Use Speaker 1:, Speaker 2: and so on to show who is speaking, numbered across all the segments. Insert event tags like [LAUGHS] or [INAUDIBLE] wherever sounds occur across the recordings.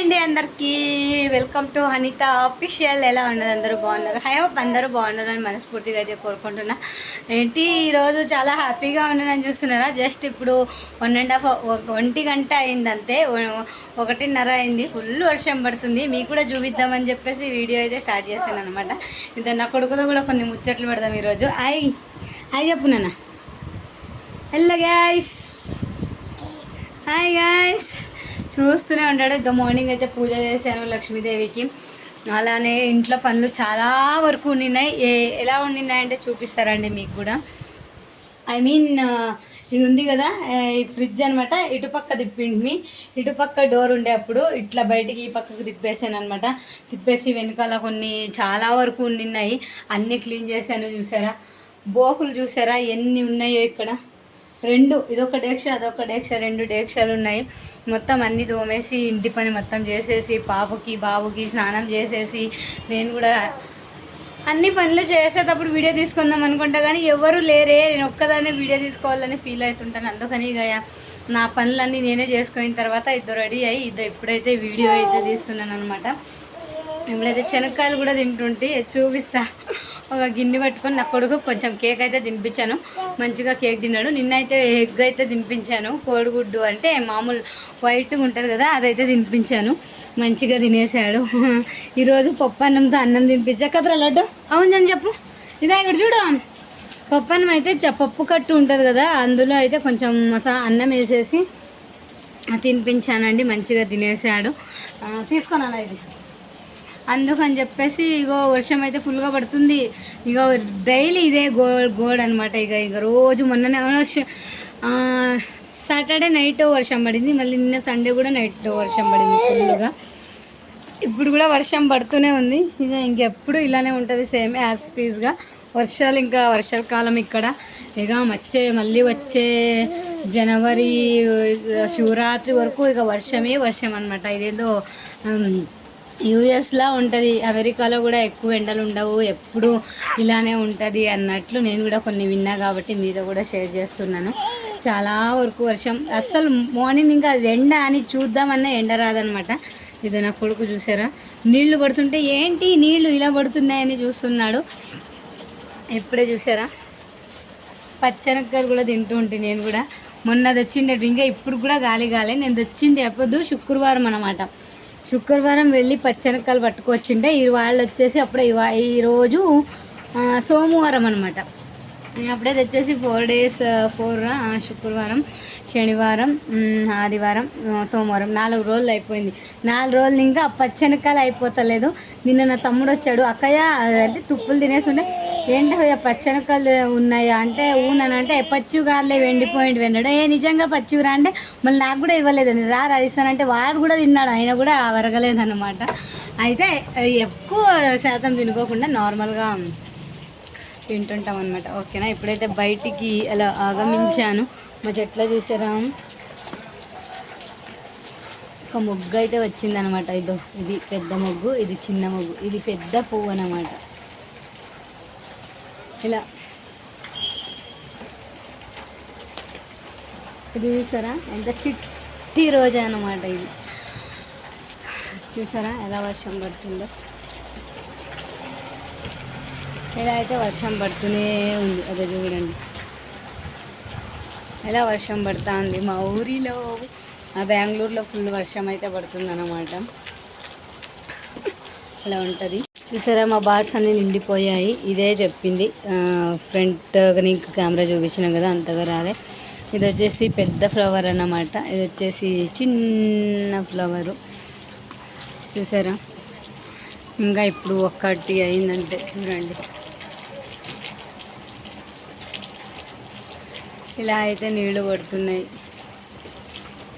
Speaker 1: అండి అందరికీ. Welcome to Anitha official ఎలా ఉన్నారు? అందరూ బాగున్నారు? హై హోప్ అందరూ బాగున్నారు అని మనస్ఫూర్తిగా అయితే కోరుకుంటున్నా. ఏంటి ఈరోజు చాలా హ్యాపీగా ఉన్నానని చూస్తున్నారా? జస్ట్ ఇప్పుడు వన్ అండ్ హాఫ్ ఒంటి గంట అయింది అంతే ఒకటిన్నర అయింది. ఫుల్ వర్షం పడుతుంది. మీకు కూడా చూపిద్దామని చెప్పేసి వీడియో అయితే స్టార్ట్ చేశాను అనమాట ఇంకా నా కొడుకుతో కూడా కొన్ని ముచ్చట్లు పెడదాం ఈరోజు. అయ్ అయ్ చెప్పు నాన్న. హలో గాయస్ హాయ్ గాయస్ చూస్తూనే ఉంటాడు. ద మార్నింగ్ అయితే పూజ చేశాను లక్ష్మీదేవికి. అలానే ఇంట్లో పనులు చాలా వరకు ఉండినాయి ఏ- ఎలా ఉండినాయంటే చూపిస్తారండి మీకు కూడా. ఐ మీన్ ఇది ఉంది కదా ఈ ఫ్రిడ్జ్ అనమాట ఇటుపక్క తిప్పింది. ఇటుపక్క డోర్ ఉండే అప్పుడు ఇట్లా బయటికి ఈ పక్కకు తిప్పేసాను అనమాట తిప్పేసి వెనకాల కొన్ని చాలా వరకు ఉండినాయి అన్నీ క్లీన్ చేశాను చూసారా? బోకులు చూసారా? ఎన్ని ఉన్నాయో ఇక్కడ? రెండు. ఇదొక డేక్ష అదొక డేక్ష రెండు డేక్షలు ఉన్నాయి. మొత్తం అన్ని తోమేసి ఇంటి పని మొత్తం చేసేసి పాపకి బాబుకి స్నానం చేసేసి నేను కూడా అన్ని పనులు చేసేటప్పుడు వీడియో తీసుకుందాం అనుకుంటా కానీ ఎవరు లేరే. నేను ఒక్కదానే వీడియో తీసుకోవాలని ఫీల్ అవుతుంటాను. అందుకని ఇక నా పనులన్నీ నేనే చేసుకున్న తర్వాత ఇద్దరు రెడీ అయ్యి ఇద్దరు ఎప్పుడైతే వీడియో అయితే తీస్తున్నాను అనమాట ఇప్పుడైతే శనక్కాయలు కూడా తింటుంటే. చూపిస్తా. ఒక గిన్నె పట్టుకొని నా కొడుకు కొంచెం కేక్ అయితే తినిపించాను. మంచిగా కేక్ తిన్నాడు. నిన్నైతే ఎగ్ అయితే తినిపించాను. కోడిగుడ్డు అంటే మామూలు వైట్గా ఉంటుంది కదా అదైతే తినిపించాను. మంచిగా తినేసాడు. [LAUGHS] ఈరోజు పప్పు అన్నంతో అన్నం తినిపించా. కదరా లడ్డు? అవును అని చెప్పు. ఇదా ఇక్కడ చూడు. పప్పు అన్నం అయితే చ- పప్పు కట్టు ఉంటుంది కదా అందులో అయితే కొంచెం మసా అన్నం వేసేసి తినిపించానండి. మంచిగా తినేసాడు. తీసుకున్నాను ఇది. అందుకని చెప్పేసి ఇగో వర్షం అయితే ఫుల్గా పడుతుంది. ఇక డైలీ ఇదే గో గోడ్ అనమాట ఇక ఇక రోజు మొన్ననే సాటర్డే నైట్ వర్షం పడింది. మళ్ళీ నిన్న సండే కూడా నైట్ వర్షం పడింది ఫుల్గా ఇప్పుడు కూడా వర్షం పడుతూనే ఉంది. ఇక ఇంకెప్పుడు ఇలానే ఉంటుంది సేమ్ యాజ్ టీజ్గా వర్షాలు ఇంకా వర్షాకాలం ఇక్కడ. ఇక వచ్చే మళ్ళీ వచ్చే జనవరి శివరాత్రి వరకు ఇక వర్షమే వర్షం అనమాట ఇదేదో యూఎస్లా ఉంటుంది. అమెరికాలో కూడా ఎక్కువ ఎండలు ఉండవు. ఎప్పుడు ఇలానే ఉంటుంది అన్నట్లు నేను కూడా కొన్ని విన్నా కాబట్టి మీతో కూడా షేర్ చేస్తున్నాను. చాలా వరకు వర్షం అస్సలు మార్నింగ్ ఇంకా ఎండ అని చూద్దామన్నా ఎండ రాదనమాట ఇది నా కొడుకు చూసారా? నీళ్ళు పడుతుంటే ఏంటి నీళ్ళు ఇలా పడుతున్నాయని చూస్తున్నాడు. ఎప్పుడే చూసారా? పచ్చనక్కలు కూడా తింటూ ఉంటే నేను కూడా. మొన్న తెచ్చిండే ఇంకా ఇప్పుడు కూడా గాలి గాలి. నేను తెచ్చింది ఎప్పుడు శుక్రవారం అనమాట శుక్రవారం వెళ్ళి పచ్చనక్కలు పట్టుకొచ్చిండే. ఈ వాళ్ళు వచ్చేసి అప్పుడే ఈరోజు సోమవారం అనమాట అప్పుడే తెచ్చేసి ఫోర్ డేస్ ఫోర్ శుక్రవారం శనివారం ఆదివారం సోమవారం నాలుగు రోజులు అయిపోయింది. నాలుగు రోజులు ఇంకా ఆ పచ్చనకాయలు అయిపోతలేదు. నిన్న నా తమ్ముడు వచ్చాడు. అక్కయ్య అంటే తుప్పులు తినేసి ఉండే. ఏంటి అయ్యా ఉన్నాయా? అంటే ఊనంటే పచ్చిగారులే వెండిపోయింది వెన్నాడు. ఏ నిజంగా పచ్చిగురా? అంటే మళ్ళీ నాకు కూడా ఇవ్వలేదని రా రాయిస్తానంటే వాడు కూడా తిన్నాడు ఆయన కూడా వరగలేదన్నమాట. అయితే ఎక్కువ శాతం తినుకోకుండా నార్మల్గా తింటుంటాం అనమాట ఓకేనా? ఇప్పుడైతే బయటికి అలా ఆగమించాను. మా చెట్ల చూసారా? ఒక మొగ్గు అయితే వచ్చిందనమాట ఇదో ఇది పెద్ద మొగ్గు ఇది చిన్న మొగ్గు. ఇది పెద్ద పువ్వు అనమాట ఇలా. ఇది చూసారా? ఎంత చిట్టి రోజా అనమాట ఇది. చూసారా? ఎలా వర్షం పడుతుందో. ఇలా అయితే వర్షం పడుతూనే ఉంది. అదే చూడండి. ఎలా వర్షం పడుతూ ఉంది? మా ఊరిలో ఆ బెంగళూరులో ఫుల్ వర్షం అయితే పడుతుంది అన్నమాట అలా ఉంటుంది? చూసారా మా బార్డ్స్ అన్నీ నిండిపోయాయి. ఇదే చెప్పింది. ఫ్రంట్ నీకు కెమెరా చూపించినాం కదా అంతగా రాలే. ఇది వచ్చేసి పెద్ద ఫ్లవర్ అన్నమాట. ఇది వచ్చేసి చిన్న ఫ్లవరు. చూసారా? ఇంకా ఇప్పుడు ఒక్కటి అయిందంటే చూడండి. ఇలా అయితే నీళ్ళు పడుతున్నాయి.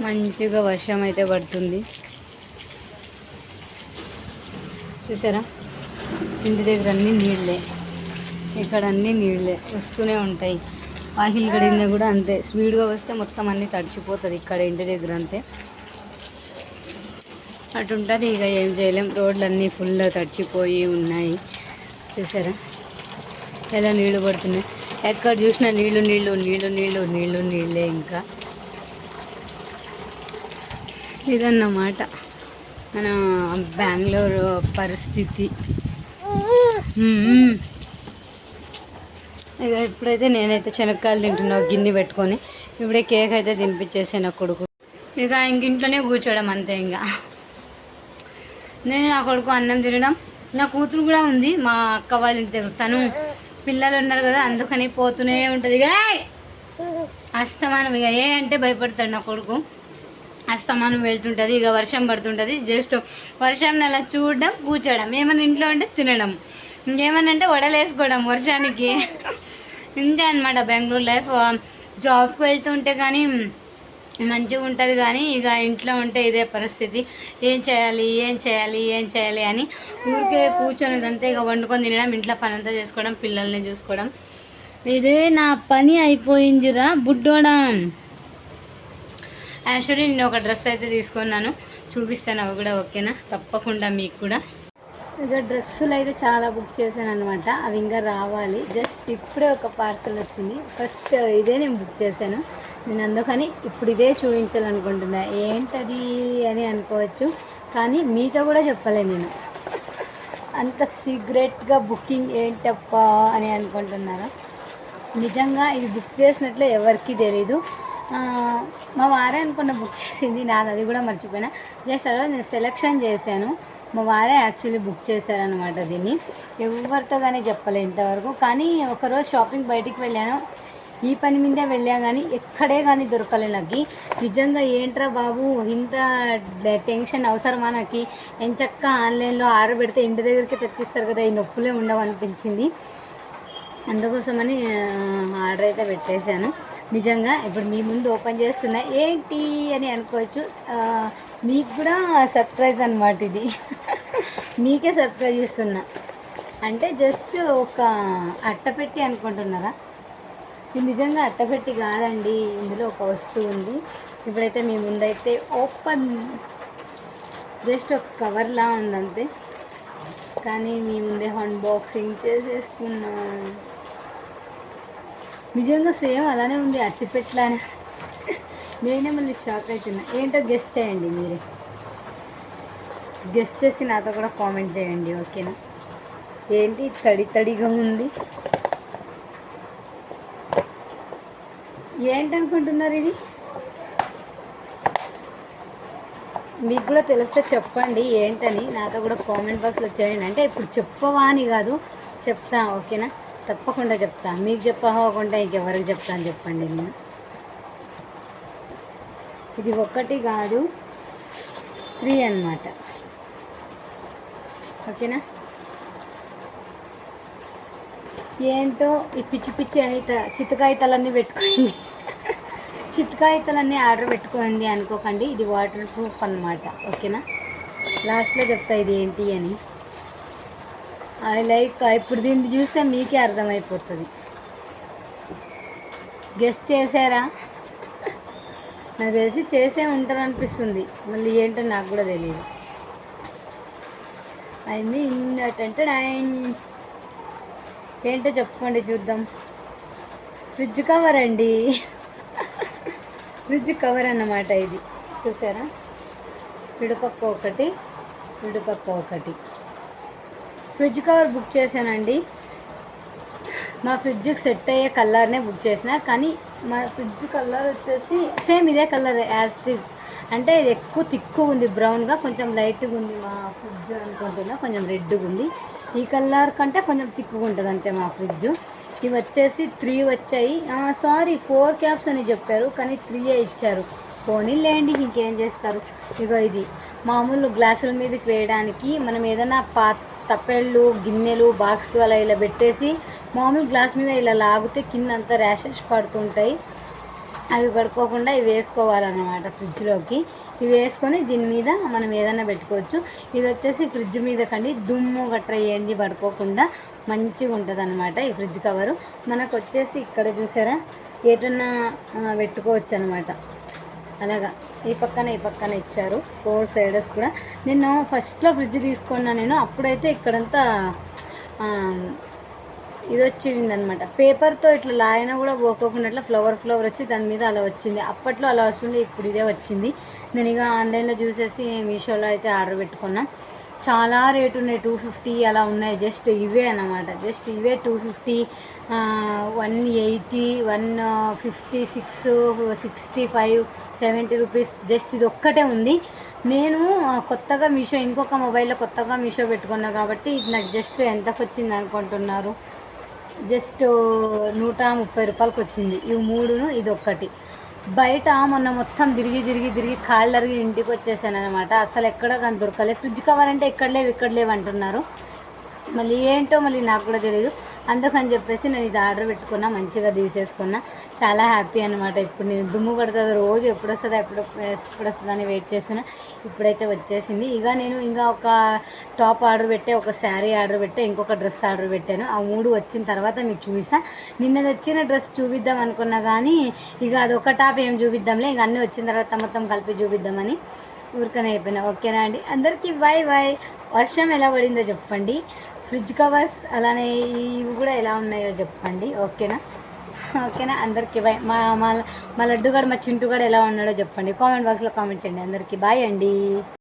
Speaker 1: మంచిగా వర్షం అయితే పడుతుంది. చూసారా? ఇంటి దగ్గర అన్నీ నీళ్ళే. ఇక్కడ అన్నీ నీళ్ళే. వస్తూనే ఉంటాయి. వాకిలి కడిగినా కూడా అంతే. స్పీడ్గా వస్తే మొత్తం అన్నీ తడిచిపోతుంది ఇక్కడ ఇంటి దగ్గర అంతే. అటు ఉంటుంది ఇక ఏం చేయలేం. రోడ్లన్నీ ఫుల్గా ఫుల్ తడిచిపోయి ఉన్నాయి. చూసారా? ఎలా నీళ్ళు పడుతున్నాయి. ఎక్కడ చూసినా నీళ్ళు నీళ్ళు నీళ్ళు నీళ్ళు నీళ్ళు నీళ్ళే ఇంకా. ఇదన్నమాట. మన బెంగళూరు పరిస్థితి. ఇక ఇప్పుడైతే నేనైతే శనక్కాయలు తింటున్నా గిన్నె పెట్టుకొని. ఇప్పుడే కేక్ అయితే తినిపించేసాను నా కొడుకు. ఇక ఇంక ఇంట్లోనే కూర్చోవడం అంతే ఇంకా. నేను నా కొడుకు అన్నం తినడం. నా కూతురు కూడా ఉంది మా అక్క వాళ్ళ ఇంటి దగ్గర. తను పిల్లలు ఉన్నారు కదా అందుకని పోతూనే ఉంటుంది. ఇక అస్తమానం ఇక ఏ అంటే భయపడతాడు నా కొడుకు. అస్తమానం వెళ్తుంటుంది ఇక వర్షం పడుతుంటుంది. జస్ట్ వర్షం అలా చూడడం కూర్చోవడం. ఏమైనా ఇంట్లో ఉంటే తినడం. ఇంకేమనంటే వడలేసుకోవడం వర్షానికి. ఇంతే అనమాట బెంగళూరు లైఫ్. జాబ్కి వెళ్తుంటే కానీ మంచిగా ఉంటుంది కానీ ఇక ఇంట్లో ఉంటే ఇదే పరిస్థితి. ఏం చేయాలి ఏం చేయాలి ఏం చేయాలి అని ఊరికే కూర్చొని అంతే ఇక వండుకొని తినడం ఇంట్లో పని అంతా చేసుకోవడం పిల్లల్ని చూసుకోవడం. ఇదే నా పని అయిపోయిందిరా బుడ్డోడా. యాక్చువల్లీ నేను ఒక డ్రెస్ అయితే తీసుకున్నాను. చూపిస్తాను అవి కూడా ఓకేనా? తప్పకుండా మీకు కూడా. ఇక డ్రెస్సులు అయితే చాలా బుక్ చేశాను అనమాట అవి ఇంకా రావాలి. జస్ట్ ఇప్పుడే ఒక పార్సల్ వచ్చింది. ఫస్ట్ ఇదే నేను బుక్ చేశాను. నేను అందుకని ఇప్పుడు ఇదే చూపించాలనుకుంటున్నా. ఏంటది అని అనుకోవచ్చు. కానీ మీతో కూడా చెప్పలే నేను. అంత సీక్రెట్గా బుకింగ్ ఏంటప్పా అని అనుకుంటున్నారా? నిజంగా ఇది బుక్ చేసినట్లు ఎవరికీ తెలీదు. మా వారే అనుకున్న బుక్ చేసింది. నాది అది కూడా మర్చిపోయినా. జస్ట్ అలా నేను సెలెక్షన్ చేశాను. మా వారే యాక్చువల్లీ బుక్ చేశారనమాట దీన్ని. ఎవరితో కానీ చెప్పలే ఇంతవరకు. కానీ ఒకరోజు షాపింగ్ బయటికి వెళ్ళాను. ఈ పని మీదే వెళ్ళా కానీ ఎక్కడే కానీ దొరకలే నాకు. నిజంగా ఏంట్రా బాబు ఇంత టెన్షన్ అవసరమా నాకు? ఎంచక్క ఆన్లైన్లో ఆర్డర్ పెడితే ఇంటి దగ్గరికి తెచ్చిస్తారు కదా ఈ నొప్పులే ఉండవు అనిపించింది అందుకోసమని ఆర్డర్ అయితే పెట్టేశాను. నిజంగా ఇప్పుడు మీ ముందు ఓపెన్ చేస్తున్నా ఏంటి అని అనుకోవచ్చు. మీకు కూడా సర్ప్రైజ్ అనమాట ఇది. మీకే సర్ప్రైజ్ ఇస్తున్నా. అంటే జస్ట్ ఒక అట్టపెట్టి అనుకుంటున్నారా? ఇది నిజంగా అట్టపెట్టి కాదండి. ఇందులో ఒక వస్తువు ఉంది. ఇప్పుడైతే మీ ముందైతే ఓపెన్ జస్ట్ ఒక కవర్లా ఉంది అంతే కానీ మీ ముందే అన్బాక్సింగ్ చేసేస్తున్నా నిజంగా సేమ్ అలానే ఉంది అట్టిపెట్లానే నేనే మళ్ళీ షాక్ అవుతున్నా ఏంటో గెస్ట్ చేయండి మీరే. గెస్ట్ చేసి నాతో కూడా కామెంట్ చేయండి ఓకేనా ఏంటి తడి తడిగా ఉంది? ఏంటనుకుంటున్నారు ఇది? మీకు కూడా తెలిస్తే చెప్పండి ఏంటని. నాతో కూడా కామెంట్ బాక్స్లో చేయండి. అంటే ఇప్పుడు చెప్పవా అని కాదు చెప్తా ఓకేనా తప్పకుండా చెప్తా. మీకు చెప్పకుండా ఇంకెవరికి చెప్తాను చెప్పండి నేను. ఇది ఒక్కటి కాదు త్రీ అన్నమాట. ఓకేనా? ఏంటో ఈ పిచ్చి పిచ్చి అని చితకాయితలన్నీ పెట్టుకోండి చితకాయితలన్నీ ఆర్డర్ పెట్టుకోండి అనుకోకండి ఇది వాటర్ ప్రూఫ్ అన్నమాట. ఓకేనా? లాస్ట్లో చెప్తా ఇది ఏంటి అని. ఐ లైక్ ఇప్పుడు దీన్ని చూస్తే మీకే అర్థమైపోతుంది. గెస్ట్ చేశారా? నాకు తెలిసి చేసే ఉంటారనిపిస్తుంది. మళ్ళీ ఏంటో నాకు కూడా తెలియదు ఐ మీన్ అంటే ఏంటో చెప్పుకోండి చూద్దాం. ఫ్రిడ్జ్ కవర్ అండి. ఫ్రిడ్జ్ కవర్ అన్నమాట ఇది. చూసారా? విడుపక్క ఒకటి విడుపక్క ఒకటి. ఫ్రిడ్జ్ కవర్ బుక్ చేశానండి. మా ఫ్రిడ్జ్కి సెట్ అయ్యే కలర్నే బుక్ చేసిన కానీ మా ఫ్రిడ్జ్ కలర్ వచ్చేసి సేమ్ ఇదే కలర్ యాజ్ దిస్ అంటే ఇది ఎక్కువ తిక్కు ఉంది బ్రౌన్గా కొంచెం లైట్గా ఉంది మా ఫ్రిడ్జ్ అనుకుంటున్నా కొంచెం రెడ్గా ఉంది. ఈ కలర్ కంటే కొంచెం తిక్కుగా ఉంటుంది అంతే మా ఫ్రిడ్జ్. ఇవి వచ్చేసి త్రీ వచ్చాయి. సారీ ఫోర్ క్యాప్స్ అని చెప్పారు కానీ త్రీయే ఇచ్చారు. పోనీ లేండి ఇంకేం చేస్తారు? ఇగో ఇది. మామూలు గ్లాసుల మీదకి వేయడానికి మనం ఏదైనా పా తప్పెళ్ళు గిన్నెలు బాక్స్లు అలా ఇలా పెట్టేసి మామూలు గ్లాస్ మీద ఇలా లాగితే కింద అంతా ర్యాషెస్ పడుతుంటాయి. అవి పడుకోకుండా ఇవి వేసుకోవాలన్నమాట ఫ్రిడ్జ్లోకి. ఇవి వేసుకొని దీని మీద మనం ఏదైనా పెట్టుకోవచ్చు. ఇది వచ్చేసి ఫ్రిడ్జ్ మీద కండి దుమ్ము గట్ర ఏంది పడుకోకుండా మంచిగా ఉంటుంది అనమాట ఈ ఫ్రిడ్జ్ కవరు. మనకు వచ్చేసి ఇక్కడ చూసారా? ఏటన్నా పెట్టుకోవచ్చు అనమాట అలాగా. ఈ పక్కన ఈ పక్కన ఇచ్చారు. ఫోర్ సైడర్స్ కూడా. నేను ఫస్ట్లో ఫ్రిడ్జ్ తీసుకున్నా నేను. అప్పుడైతే ఇక్కడంతా ఇది వచ్చింది అనమాట పేపర్తో ఇట్లా లాయన కూడా పోకోకుండా ఇట్లా ఫ్లవర్ ఫ్లవర్ వచ్చి దాని మీద అలా వచ్చింది. అప్పట్లో అలా వస్తుంది ఇప్పుడు ఇదే వచ్చింది. నేను ఇక ఆన్లైన్లో చూసేసి మీషోలో అయితే ఆర్డర్ పెట్టుకున్నాను చాలా రేటు ఉన్నాయి. టూ ఫిఫ్టీ అలా ఉన్నాయి. జస్ట్ ఇవే అనమాట జస్ట్ ఇవే two fifty one eighty one fifty six sixty five seventy rupees just ఇది ఒక్కటే ఉంది. నేను కొత్తగా మీషో ఇంకొక మొబైల్లో కొత్తగా మీషో పెట్టుకున్నా కాబట్టి ఇది నాకు జస్ట్ ఎంతకు వచ్చింది అనుకుంటున్నారు? జస్ట్ నూట ముప్పై రూపాయలకి వచ్చింది. ఇవి మూడును ఇది ఒక్కటి. బయట మొన్న మొత్తం తిరిగి తిరిగి తిరిగి కాళ్ళు అరిగి ఇంటికి వచ్చేసాను అనమాట అసలు ఎక్కడ కానీ దొరకలేదు. ఫ్రిడ్జ్ కవర్ అంటే ఇక్కడ లేవు ఇక్కడ లేవు అంటున్నారు. మళ్ళీ ఏంటో మళ్ళీ నాకు కూడా తెలియదు అందుకని చెప్పేసి నేను ఇది ఆర్డర్ పెట్టుకున్నా మంచిగా తీసేసుకున్నా. చాలా హ్యాపీ అనమాట ఇప్పుడు నేను దుమ్ము పడుతుంది రోజు ఎప్పుడు వస్తుందా ఎప్పుడు ఎప్పుడు వస్తుందని వెయిట్ చేస్తున్నా. ఇప్పుడైతే వచ్చేసింది. ఇక నేను ఇంకా ఒక టాప్ ఆర్డర్ పెట్టే ఒక శారీ ఆర్డర్ పెట్టే ఇంకొక డ్రెస్ ఆర్డర్ పెట్టాను. ఆ మూడు వచ్చిన తర్వాత మీకు చూపిస్తా. నిన్న వచ్చిన డ్రెస్ చూపిద్దాం అనుకున్నా కానీ ఇక అది ఒక టాప్ ఏం చూపిద్దాంలే. ఇక అన్నీ వచ్చిన తర్వాత మొత్తం కలిపి చూపిద్దామని ఊరికనే అయిపోయినా ఓకేనా అండి? అందరికీ బాయ్ బాయ్ వర్షం ఎలా పడిందో చెప్పండి. ఫ్రిడ్జ్ కవర్స్ అలానే ఇవి కూడా ఎలా ఉన్నాయో చెప్పండి ఓకేనా? ఓకేనా? అందరికీ బాయ్ మా మా మా లడ్డు గారు మా చింటూ గారు ఎలా ఉన్నాడో చెప్పండి. కామెంట్ బాక్స్లో కామెంట్ చేయండి. అందరికీ బాయ్ అండి.